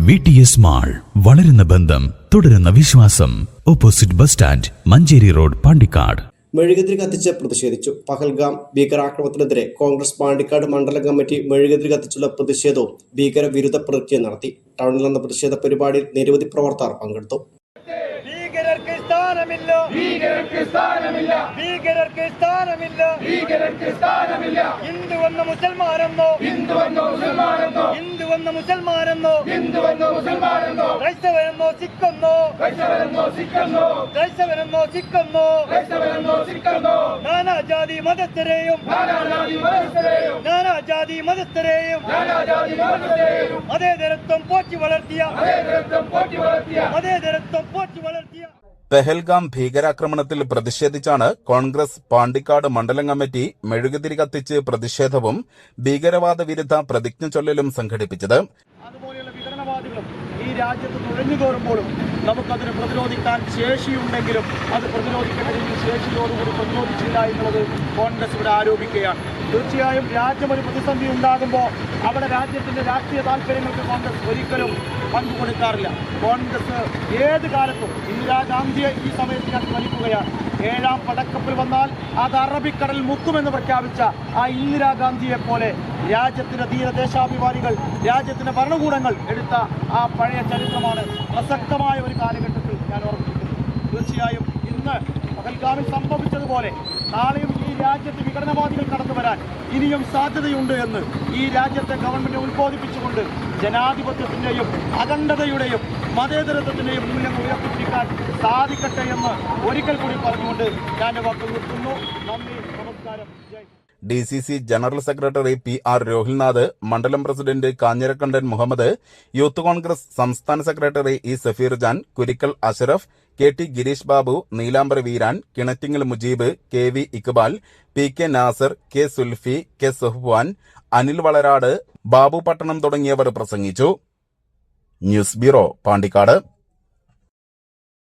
V T S mall വളരുന്ന ബന്ധം തുടരുന്ന വിശ്വാസം. Opposite bus stand Manjeri road Pandikkad. മെഴുകുതിരി കത്തിച്ച് പ്രതിഷേധിച്ചു. പഹൽഗാം ഭീകരാക്രമണത്തിനെതിരെ കോൺഗ്രസ് പാണ്ടിക്കാട് മണ്ഡല കമ്മിറ്റി മെഴുകുതിരി കത്തിച്ചുള്ള പ്രതിഷേധവും ഭീകരവിരുദ്ധ പ്രതിജ്ഞ നടത്തി. ടൗണിൽ നടന്ന പ്രതിഷേധ പരിപാടിയിൽ നിരവധി പ്രവർത്തകർ പങ്കെടുത്തു. ഭീകരർക്ക് സ്ഥാനമില്ല. ഭീകരർക്ക് സ്ഥാനമില്ല. ഭീകരർക്ക് സ്ഥാനമില്ല. ഭീകരർക്ക് സ്ഥാനമില്ല. ഹിന്ദു എന്ന മുസൽമാനെന്നോ ഹിന്ദു എന്ന മുസൽമാനെന്നോ ഹിന്ദു എന്ന മുസൽമാനെന്നോ ഹിന്ദുവെന്നോ മുസൽമാനെന്നോ ക്രൈസ്തവനെന്നോ സിക്കെന്നോ ക്രൈസ്തവനെന്നോ സിക്കെന്നോ ക്രൈസ്തവനെന്നോ സിക്കെന്നോ ക്രൈസ്തവനെന്നോ സിക്കെന്നോ നാനാജാതി മതസ്ഥരെയും നാനാജാതി മതസ്ഥരെയും നാനാജാതി മതസ്ഥരെയും നാനാജാതി മതസ്ഥരെയും അതേതരത്വം പോറ്റി വളർത്തിയ അതേതരത്വം പോറ്റി വളർത്തിയ അതേതരത്വം പോറ്റി വളർത്തിയ പെഹൽഗാം ഭീകരാക്രമണത്തിൽ പ്രതിഷേധിച്ചാണ് കോൺഗ്രസ് പാണ്ടിക്കാട് മണ്ഡലം കമ്മിറ്റി മെഴുകുതിരി കത്തിച്ച് പ്രതിഷേധവും ഭീകരവാദ വിരുദ്ധ പ്രതിജ്ഞ ചൊല്ലലും സംഘടിപ്പിച്ചത്. രാജ്യത്ത് നുഴഞ്ഞു കയറുമ്പോഴും നമുക്കതിനെ പ്രതിരോധിക്കാൻ ശേഷിയുണ്ടെങ്കിലും അത് പ്രതിരോധിക്കേണ്ടതിന് ശേഷിയോടുകൂടി പ്രതിരോധിച്ചില്ല എന്നുള്ളത് കോൺഗ്രസ് ഇവിടെ ആരോപിക്കുകയാണ്. തീർച്ചയായും രാജ്യം ഒരു പ്രതിസന്ധി ഉണ്ടാകുമ്പോൾ അവിടെ രാജ്യത്തിന്റെ രാഷ്ട്രീയ താല്പര്യങ്ങൾക്ക് കോൺഗ്രസ് ഒരിക്കലും പങ്കു കൊടുക്കാറില്ല കോൺഗ്രസ് ഏത് കാലത്തും ഇന്ദിരാഗാന്ധിയെ ഈ സമയത്ത് ഞാൻ ഏഴാം പടക്കപ്പിൽ വന്നാൽ അത് അറബിക്കടൽ മുക്കുമെന്ന് പ്രഖ്യാപിച്ച ആ ഇന്ദിരാഗാന്ധിയെ പോലെ രാജ്യത്തിന്റെ ധീരദേശാഭിമാനികൾ രാജ്യത്തിന്റെ ഭരണകൂടങ്ങൾ എടുത്ത ആ പഴയ ചരിത്രമാണ് പ്രസക്തമായ ഒരു കാലഘട്ടത്തിൽ ഞാൻ ഓർമ്മിപ്പിക്കുന്നത്. തീർച്ചയായും ഇന്ന് പകൽഗാമിൽ സംഭവിച്ചതുപോലെ നാളെയും ഈ രാജ്യത്ത് ഇനിയും സാധ്യതയുണ്ട് എന്ന് ഈ രാജ്യത്തെ ഗവൺമെന്റ് ഉത്ബോധിപ്പിച്ചുകൊണ്ട് ജനാധിപത്യത്തിന്റെയും അഖണ്ഡതയുടെയും മതേതരത്വത്തിന്റെയും മൂല്യങ്ങൾ ഉയർത്തിപ്പിടിക്കാൻ സാധിക്കട്ടെ എന്ന് ഒരിക്കൽ കൂടി പറഞ്ഞുകൊണ്ട് ഞാൻ വാക്ക് നിർത്തുന്നു. നന്ദി നമസ്കാരം. ജയ് D C C general secretary P R Rohilnath മണ്ഡലം പ്രസിഡന്റ് കാഞ്ഞിരക്കണ്ടൻ മുഹമ്മദ് യൂത്ത് കോൺഗ്രസ് സംസ്ഥാന secretary E Safeer Jan Kurikkal Ashraf K T Girish Babu Neelambar Veeran Kinattingal Mujeeb K V Iqbal P K Nasar K Sulfi K Suhwan Anil Valarad Babu Pattanam തുടങ്ങിയവർ പ്രസംഗിച്ചു. News bureau Pandikkad.